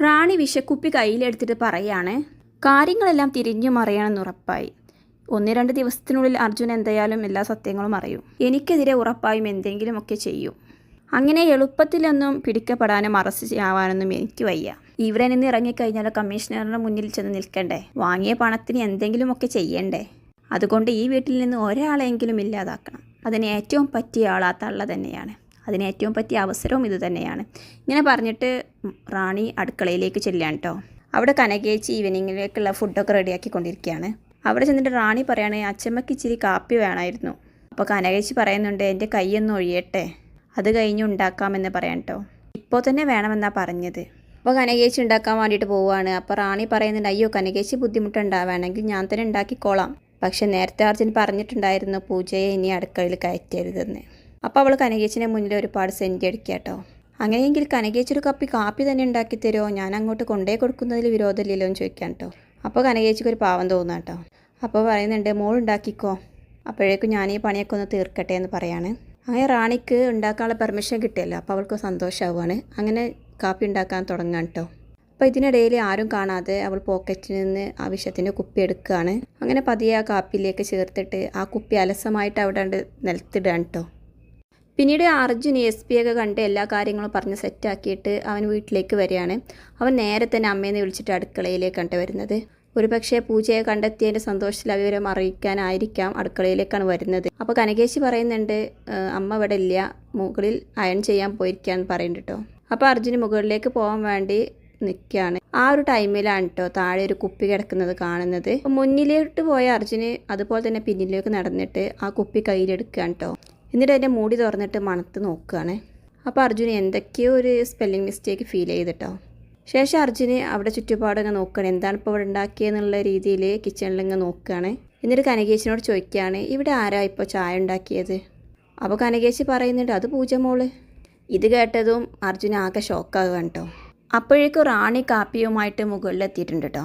റാണി വിഷക്കുപ്പി കയ്യിലെടുത്തിട്ട് പറയാണ് കാര്യങ്ങളെല്ലാം തിരിഞ്ഞു മറിയണമെന്ന് ഉറപ്പായി. ഒന്ന് രണ്ട് ദിവസത്തിനുള്ളിൽ അർജുൻ എന്തായാലും എല്ലാ സത്യങ്ങളും അറിയും. എനിക്കെതിരെ ഉറപ്പായും എന്തെങ്കിലുമൊക്കെ ചെയ്യും. അങ്ങനെ എളുപ്പത്തിലൊന്നും പിടിക്കപ്പെടാനും അറസ്റ്റ് ചെയ്യാവാനൊന്നും എനിക്ക് വയ്യ. ഇവിടെ നിന്ന് ഇറങ്ങിക്കഴിഞ്ഞാൽ കമ്മീഷണറുടെ മുന്നിൽ ചെന്ന് നിൽക്കണ്ടേ? വാങ്ങിയ പണത്തിന് എന്തെങ്കിലുമൊക്കെ ചെയ്യണ്ടേ? അതുകൊണ്ട് ഈ വീട്ടിൽ നിന്ന് ഒരാളെങ്കിലും ഇല്ലാതാക്കണം. അതിന് ഏറ്റവും പറ്റിയ ആൾ ആ തള്ള തന്നെയാണ്. അതിന് ഏറ്റവും പറ്റിയ അവസരവും ഇതുതന്നെയാണ് ഇങ്ങനെ പറഞ്ഞിട്ട് റാണി അടുക്കളയിലേക്ക് ചെല്ലുകയാണ് കേട്ടോ അവിടെ കനകേച്ചി ഈവനിങ്ങിലേക്കുള്ള ഫുഡൊക്കെ റെഡിയാക്കിക്കൊണ്ടിരിക്കുകയാണ് അവിടെ ചെന്നിട്ട് റാണി പറയാണ് അച്ചമ്മക്ക് ഇച്ചിരി കാപ്പി വേണമായിരുന്നു. അപ്പോൾ കനകേച്ചി പറയുന്നുണ്ട് എന്റെ കൈയൊന്ന് ഒഴിയട്ടെ. അത് കഴിഞ്ഞ് ഉണ്ടാക്കാമെന്ന് പറയാം കേട്ടോ ഇപ്പോൾ തന്നെ വേണമെന്നാണ് പറഞ്ഞത്. അപ്പോൾ കനകേച്ചി ഉണ്ടാക്കാൻ വേണ്ടിയിട്ട് പോവുകയാണ്. അപ്പോൾ റാണി പറയുന്നുണ്ട് അയ്യോ കനകേച്ചി ബുദ്ധിമുട്ടുണ്ടാവുകയാണെങ്കിൽ ഞാൻ തന്നെ ഉണ്ടാക്കിക്കോളാം. പക്ഷേ നേരത്തെ അർജുൻ പറഞ്ഞിട്ടുണ്ടായിരുന്നു പൂജയെ ഇനി അടുക്കളയിൽ കയറ്റരുതെന്ന്. അപ്പോൾ അവൾ കനകേച്ചിനെ മുന്നിൽ ഒരുപാട് സെന്റ് അടിക്കുക കേട്ടോ. അങ്ങനെയെങ്കിൽ കനകേച്ചി ഒരു കപ്പി കാപ്പി തന്നെ ഉണ്ടാക്കി തരുമോ ഞാൻ അങ്ങോട്ട് കൊണ്ടേ കൊടുക്കുന്നതിൽ വിരോധമില്ലല്ലോ എന്ന് ചോദിക്കാൻ കേട്ടോ. അപ്പോൾ കനകേച്ചിക്ക് ഒരു പാവം തോന്നുക കേട്ടോ. അപ്പോൾ പറയുന്നുണ്ട് മോൾ ഉണ്ടാക്കിക്കോ. അപ്പോഴേക്കും ഞാൻ ഈ പണിയൊക്കെ ഒന്ന് തീർക്കട്ടെ എന്ന് പറയാണ്. അങ്ങനെ റാണിക്ക് ഉണ്ടാക്കാനുള്ള പെർമിഷൻ കിട്ടിയല്ലോ. അപ്പോൾ അവൾക്ക് സന്തോഷമാവുകയാണ് അങ്ങനെ കാപ്പി ഉണ്ടാക്കാൻ തുടങ്ങാൻ കേട്ടോ. അപ്പോൾ ഇതിനിടയിൽ ആരും കാണാതെ അവൾ പോക്കറ്റിൽ നിന്ന് ആ വിഷത്തിന്റെ കുപ്പി എടുക്കുകയാണ്. അങ്ങനെ പതിയെ ആ കാപ്പിയിലേക്ക് ചേർത്തിട്ട് ആ കുപ്പി അലസമായിട്ട് അവിടെ നിലത്തിടുകയാണ് കേട്ടോ. പിന്നീട് അർജുൻ എസ് പി ഒക്കെ കണ്ട് എല്ലാ കാര്യങ്ങളും പറഞ്ഞ് സെറ്റാക്കിയിട്ട് അവൻ വീട്ടിലേക്ക് വരികയാണ്. അവൻ നേരെ തന്നെ അമ്മേനെ വിളിച്ചിട്ട് അടുക്കളയിലേക്ക് കണ്ട് വരുന്നത്. ഒരു പക്ഷേ പൂജയെ കണ്ടെത്തിയതിന്റെ സന്തോഷത്തിൽ അവരെ അറിയിക്കാനായിരിക്കാം അടുക്കളയിലേക്കാണ് വരുന്നത്. അപ്പോൾ കനകേശി പറയുന്നുണ്ട് "ഏഹ്, അമ്മ ഇവിടെ ഇല്ല. മുകളിൽ അയൺ ചെയ്യാൻ പോയിരിക്കാന്ന് പറയുന്നുണ്ട് കേട്ടോ അപ്പോൾ അർജുന് മുകളിലേക്ക് പോകാൻ വേണ്ടി നിൽക്കുകയാണ് ആ ഒരു ടൈമിലാണ് കേട്ടോ താഴെ ഒരു കുപ്പി കിടക്കുന്നത് കാണുന്നത്. മുന്നിലോട്ട് പോയ അർജുന് അതുപോലെ തന്നെ പിന്നിലേക്ക് നടന്നിട്ട് ആ കുപ്പി കയ്യിലെടുക്കുകയാണ് കേട്ടോ എന്നിട്ട് അതിന്റെ മൂടി തുറന്നിട്ട് മണത്ത് നോക്കുകയാണ്. അപ്പോൾ അർജുന് എന്തൊക്കെയോ ഒരു സ്പെല്ലിംഗ് മിസ്റ്റേക്ക് ഫീൽ ചെയ്തിട്ടോ. ശേഷം അർജുന് അവിടെ ചുറ്റുപാടങ്ങ് നോക്കുകയാണ്. എന്താണ് ഇപ്പോൾ ഇവിടെ ഉണ്ടാക്കിയെന്നുള്ള രീതിയിൽ കിച്ചണിലിങ്ങ് നോക്കുകയാണ്. എന്നിട്ട് കനകേശിനോട് ചോദിക്കുകയാണ് ഇവിടെ ആരാ ഇപ്പോൾ ചായ ഉണ്ടാക്കിയത്? അപ്പോൾ കനകേശി പറയുന്നുണ്ട് അത് പൂജ മോൾ. ഇത് കേട്ടതും അർജുന ആകെ ഷോക്കാകുകയാണ് കേട്ടോ. അപ്പോഴേക്കും റാണി കാപ്പിയുമായിട്ട് മുകളിലെത്തിയിട്ടുണ്ട് കേട്ടോ.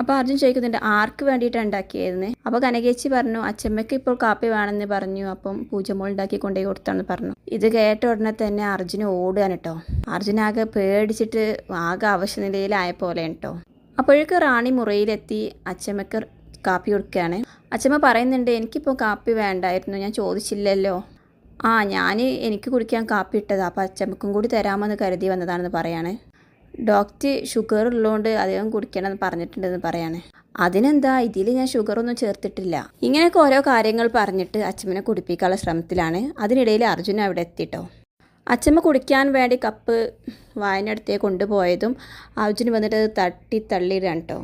അപ്പോൾ അർജുൻ ചോദിക്കുന്നുണ്ട് ആർക്ക് വേണ്ടിയിട്ടാണ് ഉണ്ടാക്കിയായിരുന്നേ അപ്പോൾ കനകേച്ചി പറഞ്ഞു അച്ചമ്മയ്ക്ക് ഇപ്പോൾ കാപ്പി വേണമെന്ന് പറഞ്ഞു അപ്പം പൂജമോൾ ഉണ്ടാക്കി കൊണ്ടുപോയി കൊടുത്താണെന്ന് പറഞ്ഞു. ഇത് കേട്ട ഉടനെ തന്നെ അർജുന് ഓടുകയാണ് കേട്ടോ അർജുനാകെ പേടിച്ചിട്ട് ആകെ അവശനിലയിലായ പോലെ കേട്ടോ അപ്പോഴേക്ക് റാണി മുറിയിലെത്തി അച്ചമ്മയ്ക്ക് കാപ്പി കൊടുക്കുകയാണ്. അച്ചമ്മ പറയുന്നുണ്ട് എനിക്കിപ്പോൾ കാപ്പി വേണ്ടായിരുന്നു ഞാൻ ചോദിച്ചില്ലല്ലോ. ആ ഞാൻ എനിക്ക് കുടിക്കാൻ കാപ്പി ഇട്ടതാ അപ്പോൾ അച്ചമ്മക്കും കൂടി തരാമെന്ന് കരുതി വന്നതാണെന്ന് പറയാണ്. ഡോക്ടർ ഷുഗർ ഉള്ളതുകൊണ്ട് അധികം കുടിക്കണമെന്ന് പറഞ്ഞിട്ടുണ്ടെന്ന് പറയാണ്. അതിനെന്താ? ഇതിൽ ഞാൻ ഷുഗറൊന്നും ചേർത്തിട്ടില്ല. ഇങ്ങനെയൊക്കെ ഓരോ കാര്യങ്ങൾ പറഞ്ഞിട്ട് അച്ഛമ്മനെ കുടിപ്പിക്കാനുള്ള ശ്രമത്തിലാണ്. അതിനിടയിൽ അർജുന അവിടെ എത്തിട്ടോ. അച്ഛമ്മ കുടിക്കാൻ വേണ്ടി കപ്പ് വായനടുത്തേക്ക് കൊണ്ടുപോയതും അർജുന് വന്നിട്ട് തട്ടി തള്ളിയിടാണ് കേട്ടോ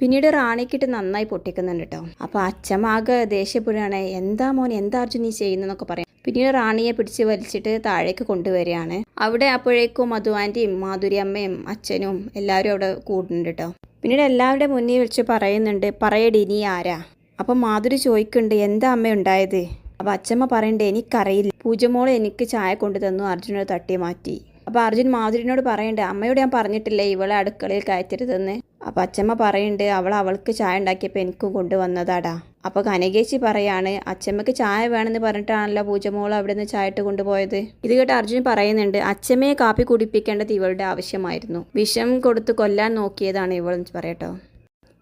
പിന്നീട് റാണിക്കിട്ട് നന്നായി പൊട്ടിക്കുന്നുണ്ട് കേട്ടോ അപ്പോൾ ആകെ ദേഷ്യപ്പെടുകയാണ്. എന്താ മോൻ എന്താ അർജുൻ നീ ചെയ്യുന്നതെന്നൊക്കെ പറയാം പിന്നീട് റാണിയെ പിടിച്ച് വലിച്ചിട്ട് താഴേക്ക് കൊണ്ടുവരികയാണ്. അവിടെ അപ്പോഴേക്കും അതുവാണ്ടി മാധുരി അമ്മയും അച്ഛനും എല്ലാവരും അവിടെ കൂടുന്നുണ്ട് കേട്ടോ. പിന്നീട് എല്ലാവരുടെ മുന്നിൽ വെച്ച് പറയുന്നുണ്ട് പറയടി ഇനി ആരാ? അപ്പം മാധുരി ചോദിക്കുന്നുണ്ട് എന്താ അമ്മ ഉണ്ടായത്? അപ്പം അച്ഛമ്മ പറയണ്ടേ എനിക്കറിയില്ല. പൂജമോളെ എനിക്ക് ചായ കൊണ്ടു തന്നു അർജുനോട് തട്ടി മാറ്റി. അപ്പോൾ അർജുൻ മാധുരിനോട് പറയണ്ടേ അമ്മയോട് ഞാൻ പറഞ്ഞിട്ടില്ലേ ഇവളെ അടുക്കളയിൽ കയറ്റരുതെന്ന്? അപ്പോൾ അച്ഛമ്മ പറയുന്നുണ്ട് അവൾ അവൾക്ക് ചായ ഉണ്ടാക്കിയപ്പോൾ എനിക്കും കൊണ്ടുവന്നതാടാ. അപ്പോൾ കനകേശി പറയാണ് അച്ഛമ്മക്ക് ചായ വേണമെന്ന് പറഞ്ഞിട്ടാണല്ലോ പൂജമോൾ അവിടെ നിന്ന് ചായ ഇട്ട് കൊണ്ടുപോയത്. ഇത് കേട്ട് അർജുൻ പറയുന്നുണ്ട് അച്ഛമ്മയെ കാപ്പി കുടിപ്പിക്കേണ്ടത് ഇവളുടെ ആവശ്യമായിരുന്നു. വിഷം കൊടുത്ത് കൊല്ലാൻ നോക്കിയതാണ് ഇവൾ പറയട്ടോ.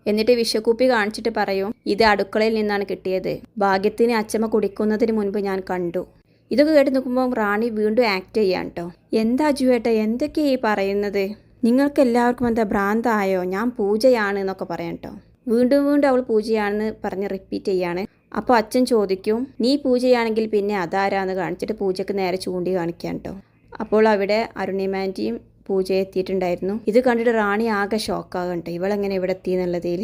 എന്നിട്ട് വിഷക്കുപ്പി കാണിച്ചിട്ട് പറയും ഇത് അടുക്കളയിൽ നിന്നാണ് കിട്ടിയത്. ഭാഗ്യത്തിന് അച്ഛമ്മ കുടിക്കുന്നതിന് മുൻപ് ഞാൻ കണ്ടു. ഇതൊക്കെ കേട്ട് നിൽക്കുമ്പോൾ റാണി വീണ്ടും ആക്ട് ചെയ്യാൻ കേട്ടോ എന്താ ജുവേട്ട എന്തൊക്കെയാ ഈ പറയുന്നത്? നിങ്ങൾക്ക് എല്ലാവർക്കും എന്താ ഭ്രാന്തായോ? ഞാൻ പൂജയാണ് എന്നൊക്കെ പറയാം കേട്ടോ വീണ്ടും വീണ്ടും അവൾ പൂജയാണെന്ന് പറഞ്ഞ് റിപ്പീറ്റ് ചെയ്യാണ്. അപ്പോൾ അച്ഛൻ ചോദിക്കും നീ പൂജയാണെങ്കിൽ പിന്നെ അതാരാന്ന് കാണിച്ചിട്ട് പൂജയ്ക്ക് നേരെ ചൂണ്ടി കാണിക്കാൻ കേട്ടോ അപ്പോൾ അവിടെ അരുണിമാന്റിയും പൂജ എത്തിയിട്ടുണ്ടായിരുന്നു. ഇത് കണ്ടിട്ട് റാണി ആകെ ഷോക്കാകട്ടെ ഇവളെങ്ങനെ ഇവിടെ എത്തി എന്നുള്ളതിൽ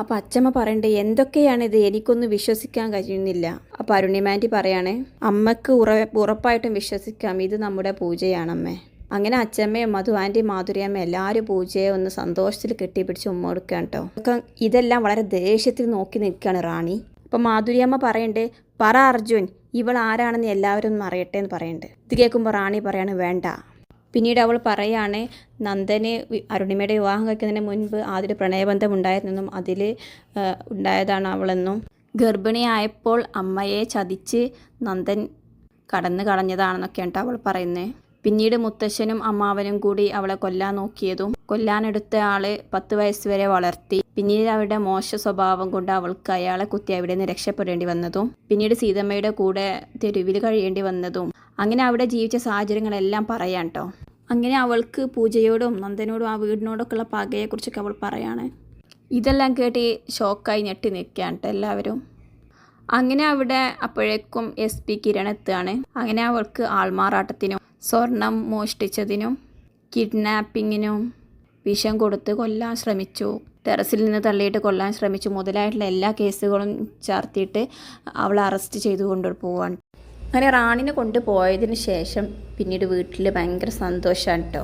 അപ്പോൾ അച്ഛമ്മ പറയണ്ടേ എന്തൊക്കെയാണിത് എനിക്കൊന്നും വിശ്വസിക്കാൻ കഴിയുന്നില്ല. അപ്പോൾ അരുണിമാന്റി പറയാണ് അമ്മയ്ക്ക് ഉറ ഉറപ്പായിട്ടും വിശ്വസിക്കാം. ഇത് നമ്മുടെ പൂജയാണമ്മേ അങ്ങനെ അച്ഛമ്മയും മധു ആന്റി മാധുര്യമ്മ എല്ലാവരും പൂജയെ ഒന്ന് സന്തോഷത്തിൽ കെട്ടിപ്പിടിച്ച് ഉമ്മ കൊടുക്കുകയാണ് കേട്ടോ. ഒക്കെ ഇതെല്ലാം വളരെ ദേഷ്യത്തിൽ നോക്കി നിൽക്കുകയാണ് റാണി. അപ്പം മാധുരിയമ്മ പറയണ്ടേ പറ അർജുൻ ഇവൾ ആരാണെന്ന് എല്ലാവരും ഒന്ന് അറിയട്ടെ എന്ന് പറയണ്ട്. ഇത് കേൾക്കുമ്പോൾ റാണി പറയാണ് വേണ്ട. പിന്നീട് അവൾ പറയാണ് നന്ദന് അരുണിമയുടെ വിവാഹം കഴിക്കുന്നതിന് മുൻപ് ആദ്യ പ്രണയബന്ധം ഉണ്ടായിരുന്നെന്നും അതിൽ ഉണ്ടായതാണ് അവളെന്നും. ഗർഭിണിയായപ്പോൾ അമ്മയെ ചതിച്ച് നന്ദൻ കടന്നു കളഞ്ഞതാണെന്നൊക്കെയാണ് അവൾ പറയുന്നത് പിന്നീട് മുത്തശ്ശനും അമ്മാവനും കൂടി അവളെ കൊല്ലാൻ നോക്കിയതും കൊല്ലാനെടുത്ത ആൾ പത്ത് വയസ്സ് വരെ വളർത്തി. പിന്നീട് അവരുടെ മോശ സ്വഭാവം കൊണ്ട് അവൾക്ക് അയാളെ കുത്തി അവിടെ നിന്ന് രക്ഷപ്പെടേണ്ടി വന്നതും പിന്നീട് സീതമ്മയുടെ കൂടെ തെരുവിൽ കഴിയേണ്ടി വന്നതും. അങ്ങനെ അവിടെ ജീവിച്ച സാഹചര്യങ്ങളെല്ലാം പറയാം കേട്ടോ അങ്ങനെ അവൾക്ക് പൂജയോടും നന്ദനോടും ആ വീടിനോടൊക്കെയുള്ള പകയെക്കുറിച്ചൊക്കെ അവൾ പറയാണ്. ഇതെല്ലാം കേട്ട് ഷോക്കായി ഞെട്ടി നിൽക്കുകയാണ് കേട്ടോ എല്ലാവരും. അങ്ങനെ അവിടെ അപ്പോഴേക്കും എസ് പി കിരൺ എത്തുകയാണ്. അങ്ങനെ അവൾക്ക് ആൾമാറാട്ടത്തിനും സ്വർണം മോഷ്ടിച്ചതിനും കിഡ്നാപ്പിങ്ങിനും വിഷം കൊടുത്ത് കൊല്ലാൻ ശ്രമിച്ചു. ടെറസിൽ നിന്ന് തള്ളിയിട്ട് കൊല്ലാൻ ശ്രമിച്ചു. മുതലായിട്ടുള്ള എല്ലാ കേസുകളും ചാർത്തിയിട്ട് അവൾ അറസ്റ്റ് ചെയ്തു കൊണ്ട് പോവാണ് അങ്ങനെ റാണിനെ കൊണ്ടുപോയതിന് ശേഷം പിന്നീട് വീട്ടിൽ ഭയങ്കര സന്തോഷമാണ് കേട്ടോ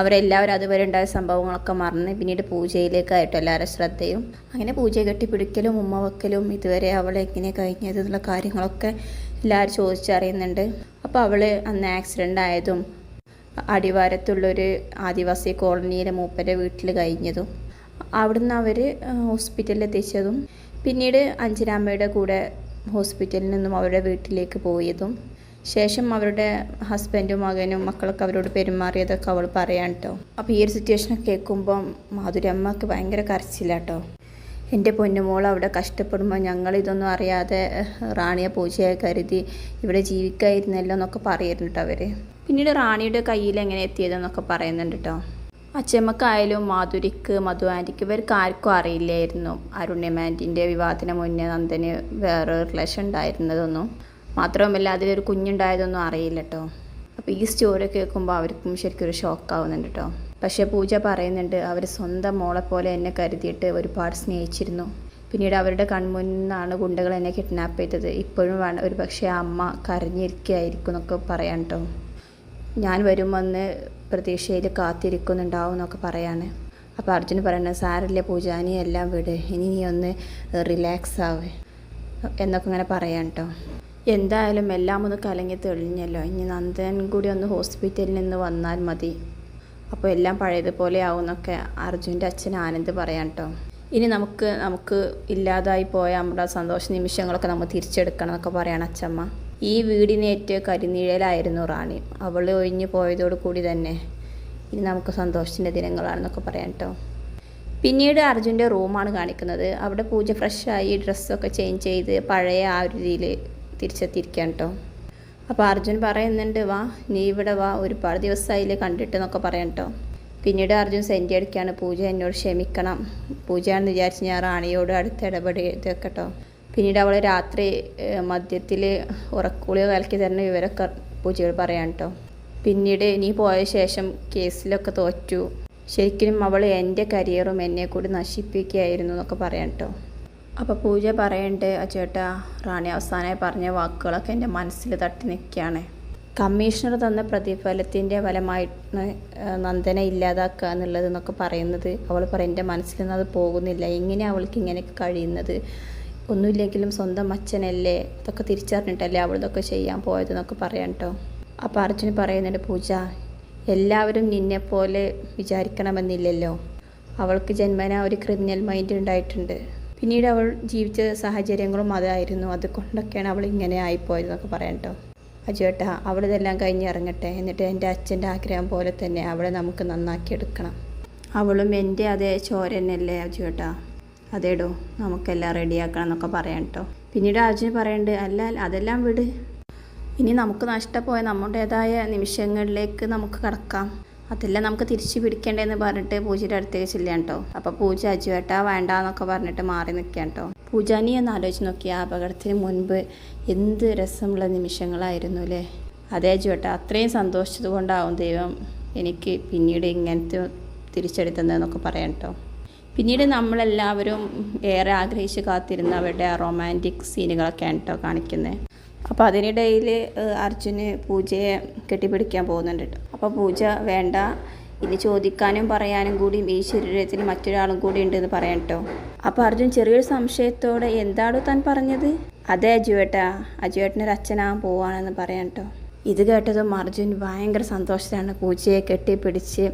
അവരെല്ലാവരും അതുവരെ ഉണ്ടായ സംഭവങ്ങളൊക്കെ മറന്ന് പിന്നീട് പൂജയിലേക്കായിട്ട് എല്ലാവരുടെ ശ്രദ്ധയും. അങ്ങനെ പൂജയെ കെട്ടിപ്പിടിക്കലും ഉമ്മ വെക്കലും ഇതുവരെ അവൾ എങ്ങനെ കഴിഞ്ഞത് കാര്യങ്ങളൊക്കെ എല്ലാവരും ചോദിച്ചറിയുന്നുണ്ട്. അപ്പോൾ അവൾ അന്ന് ആക്സിഡന്റ് ആയതും അടിവാരത്തുള്ളൊരു ആദിവാസി കോളനിയിലെ മൂപ്പന്റെ വീട്ടിൽ കഴിഞ്ഞതും അവിടുന്ന് അവർ ഹോസ്പിറ്റലിൽ എത്തിച്ചതും പിന്നീട് അഞ്ജനാമ്മയുടെ കൂടെ ഹോസ്പിറ്റലിൽ നിന്നും അവരുടെ വീട്ടിലേക്ക് പോയതും ശേഷം അവരുടെ ഹസ്ബൻഡും മകനും മക്കളൊക്കെ അവരോട് പെരുമാറിയതൊക്കെ അവൾ പറയാൻ കേട്ടോ അപ്പോൾ ഈ ഒരു സിറ്റുവേഷനൊക്കെ കേൾക്കുമ്പം മാധുരമ്മക്ക് ഭയങ്കര കരച്ചിലാട്ടോ എന്റെ പൊന്നുമോൾ അവിടെ കഷ്ടപ്പെടുമ്പോൾ ഞങ്ങൾ ഇതൊന്നും അറിയാതെ റാണിയെ പൂച്ചയെ കരുതി ഇവിടെ ജീവിക്കായിരുന്നല്ലോ എന്നൊക്കെ പറയുന്നുണ്ട് അവർ പിന്നീട് റാണിയുടെ കയ്യിൽ എങ്ങനെ എത്തിയതെന്നൊക്കെ പറയുന്നുണ്ട് കേട്ടോ. അച്ചമ്മക്കായാലും മാധുരിക്ക് മധു ആന്റിക്ക് ഇവർക്ക് ആർക്കും അറിയില്ലായിരുന്നു. അരുണ്യമാന്റിന്റെ വിവാഹത്തിന് മുന്നേ നന്ദന് വേറെ റിലേഷൻ ഉണ്ടായിരുന്നതൊന്നും. മാത്രവുമല്ല അതിലൊരു കുഞ്ഞുണ്ടായതൊന്നും അറിയില്ല കേട്ടോ. അപ്പോൾ ഈ സ്റ്റോറി കേൾക്കുമ്പോൾ അവർക്കും ശരിക്കും ഒരു ഷോക്കാവുന്നുണ്ട് കേട്ടോ. പക്ഷേ പൂജ പറയുന്നുണ്ട് അവർ സ്വന്തം മോളെ പോലെ എന്നെ കരുതിയിട്ട് ഒരുപാട് സ്നേഹിച്ചിരുന്നു. പിന്നീട് അവരുടെ കൺമുന്നാണ് ഗുണ്ടകൾ എന്നെ കിഡ്നാപ്പ് ചെയ്തത്. ഇപ്പോഴും വേണം ഒരു പക്ഷേ അമ്മ കരഞ്ഞിരിക്കുകയായിരിക്കും എന്നൊക്കെ പറയാൻ കേട്ടോ ഞാൻ വരുമെന്ന് പ്രതീക്ഷയിൽ കാത്തിരിക്കുന്നുണ്ടാവും എന്നൊക്കെ പറയാണ്. അപ്പോൾ അർജുൻ പറയുന്നത് സാറില്ലേ പൂജാനി എല്ലാം വിട്. ഇനി നീ ഒന്ന് റിലാക്സ് ആവേ. എന്നൊക്കെ ഇങ്ങനെ പറയാൻ കേട്ടോ എന്തായാലും എല്ലാം ഒന്ന് കലങ്ങി തെളിഞ്ഞല്ലോ. ഇനി നന്ദൻ കൂടി ഒന്ന് ഹോസ്പിറ്റലിൽ നിന്ന് വന്നാൽ മതി. അപ്പോൾ എല്ലാം പഴയതുപോലെ ആവും എന്നൊക്കെ അർജുന്റെ അച്ഛൻ ആനന്ദ് പറയാം കേട്ടോ. ഇനി നമുക്ക് നമുക്ക് ഇല്ലാതായി പോയ നമ്മുടെ സന്തോഷ നിമിഷങ്ങളൊക്കെ നമ്മൾ തിരിച്ചെടുക്കണം എന്നൊക്കെ പറയണം അച്ചമ്മ. ഈ വീടിനേറ്റ് കരിനിഴലായിരുന്നു റാണി. അവൾ ഒഴിഞ്ഞു പോയതോടു കൂടി തന്നെ ഇനി നമുക്ക് സന്തോഷത്തിന്റെ ദിനങ്ങളാണെന്നൊക്കെ പറയാം കേട്ടോ. പിന്നീട് അർജുന്റെ റൂമാണ് കാണിക്കുന്നത്. അവിടെ പൂജ ഫ്രഷായി ഡ്രസ്സൊക്കെ ചേഞ്ച് ചെയ്ത് പഴയ ആ ഒരു രീതിയിൽ തിരിച്ചെത്തിയിരിക്കാം കേട്ടോ. അപ്പോൾ അർജുൻ പറയുന്നുണ്ട് വാ നീ ഇവിടെ വാ ഒരുപാട് ദിവസമായില്ലേ കണ്ടിട്ട് എന്നൊക്കെ പറയാം കേട്ടോ പിന്നീട് അർജുൻ സെന്റി അടിക്കുകയാണ് പൂജ എന്നോട് ക്ഷമിക്കണം. പൂജയാണെന്ന് വിചാരിച്ച് ഞാൻ റാണിയോട് അടുത്ത് ഇടപെടിയതൊക്കെ കേട്ടോ പിന്നീട് അവൾ രാത്രി മദ്യത്തിൽ ഉറക്കുളിയോ കലക്കി തരുന്ന വിവരമൊക്കെ പൂജകൾ പറയാം കേട്ടോ പിന്നീട് നീ പോയ ശേഷം കേസിലൊക്കെ തോറ്റു. ശരിക്കും അവൾ എന്റെ കരിയറും എന്നെ കൂടി നശിപ്പിക്കുകയായിരുന്നു എന്നൊക്കെ പറയാം കേട്ടോ അപ്പോൾ പൂജ പറയണ്ട് ആ ചേട്ടാ റാണി അവസാനമായി പറഞ്ഞ വാക്കുകളൊക്കെ എന്റെ മനസ്സിൽ തട്ടി നിൽക്കുകയാണ്. കമ്മീഷണർ തന്ന പ്രതിഫലത്തിന്റെ ഫലമായിട്ട് നന്ദനെ ഇല്ലാതാക്കുക എന്നുള്ളത് എന്നൊക്കെ പറയുന്നത്. അവൾ പറയും എന്റെ മനസ്സിൽ നിന്ന് അത് പോകുന്നില്ല. എങ്ങനെ അവൾക്ക് ഇങ്ങനെയൊക്കെ കഴിയുന്നത്? ഒന്നുമില്ലെങ്കിലും സ്വന്തം അച്ഛനല്ലേ? അതൊക്കെ തിരിച്ചറിഞ്ഞിട്ടല്ലേ അവൾ ഇതൊക്കെ ചെയ്യാൻ പോയതെന്നൊക്കെ പറയാം കേട്ടോ അപ്പോൾ അർജുന് പറയുന്നുണ്ട് പൂജ എല്ലാവരും നിന്നെപ്പോലെ വിചാരിക്കണമെന്നില്ലല്ലോ. അവൾക്ക് ജന്മന ഒരു ക്രിമിനൽ മൈൻഡ് ഉണ്ടായിട്ടുണ്ട്. പിന്നീട് അവൾ ജീവിച്ച സാഹചര്യങ്ങളും അതായിരുന്നു. അതുകൊണ്ടൊക്കെയാണ് അവൾ ഇങ്ങനെ ആയിപ്പോയതെന്നൊക്കെ പറയാം കേട്ടോ അജുവേട്ട അവളിതെല്ലാം കഴിഞ്ഞ് ഇറങ്ങട്ടെ. എന്നിട്ട് എന്റെ അച്ഛന്റെ ആഗ്രഹം പോലെ തന്നെ അവളെ നമുക്ക് നന്നാക്കി എടുക്കണം. അവളും എന്റെ അതേ ചോരനല്ലേ അജുവേട്ടാ? അതേടോ നമുക്കെല്ലാം റെഡിയാക്കണം എന്നൊക്കെ പറയാം കേട്ടോ പിന്നീട് അർജുൻ പറയുന്നുണ്ട് അല്ല അതെല്ലാം വിട്. ഇനി നമുക്ക് നഷ്ടപ്പോയ നമ്മുടേതായ നിമിഷങ്ങളിലേക്ക് നമുക്ക് കടക്കാം. അതെല്ലാം നമുക്ക് തിരിച്ചു പിടിക്കണ്ടേന്ന് പറഞ്ഞിട്ട് പൂജയുടെ അടുത്തേക്ക് ചെല്ലുകയാണ് കേട്ടോ. അപ്പോൾ പൂജ അജുവേട്ടാ വേണ്ട എന്നൊക്കെ പറഞ്ഞിട്ട് മാറി നിൽക്കുകയാണ് കേട്ടോ. പൂജാനി എന്ന് ആലോചിച്ച് നോക്കിയ അപകടത്തിന് മുൻപ് എന്ത് രസമുള്ള നിമിഷങ്ങളായിരുന്നു അല്ലേ? അതേ അജുവേട്ടാ അത്രയും സന്തോഷിച്ചത് കൊണ്ടാവും ദൈവം എനിക്ക് പിന്നീട് ഇങ്ങനത്തെ തിരിച്ചെടുത്തതെന്നൊക്കെ പറയാം കേട്ടോ. പിന്നീട് നമ്മളെല്ലാവരും ഏറെ ആഗ്രഹിച്ച് കാത്തിരുന്ന അവരുടെ റൊമാന്റിക് സീനുകളൊക്കെയാണ് കേട്ടോ കാണിക്കുന്നത്. അപ്പോൾ അതിനിടയിൽ അർജുന് പൂജയെ കെട്ടിപ്പിടിക്കാൻ പോകുന്നുണ്ട് കേട്ടോ അപ്പോൾ പൂജ വേണ്ട ഇനി ചോദിക്കാനും പറയാനും കൂടി ഈ ശരീരത്തിന് മറ്റൊരാളും കൂടി ഉണ്ടെന്ന് പറയാം കേട്ടോ അപ്പോൾ അർജുൻ ചെറിയൊരു സംശയത്തോടെ എന്താണോ താൻ പറഞ്ഞത്? അതെ അജുവേട്ടാ അജുവേട്ടനൊരു അച്ഛനാകാൻ പോവാണെന്ന് പറയാം കേട്ടോ ഇത് കേട്ടതും അർജുൻ ഭയങ്കര സന്തോഷത്തിലാണ് പൂജയെ കെട്ടിപ്പിടിച്ച്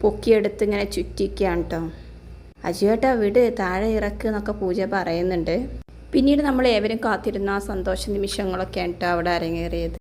പൊക്കിയെടുത്ത് ഇങ്ങനെ ചുറ്റിക്കുകയാണ് കേട്ടോ അജുവേട്ടാ വിട് താഴെ ഇറക്ക് എന്നൊക്കെ പൂജ പറയുന്നുണ്ട്. പിന്നീട് നമ്മൾ ഏവരും കാത്തിരുന്ന ആ സന്തോഷ നിമിഷങ്ങളൊക്കെയാണ് കേട്ടോ അവിടെ അരങ്ങേറിയത്.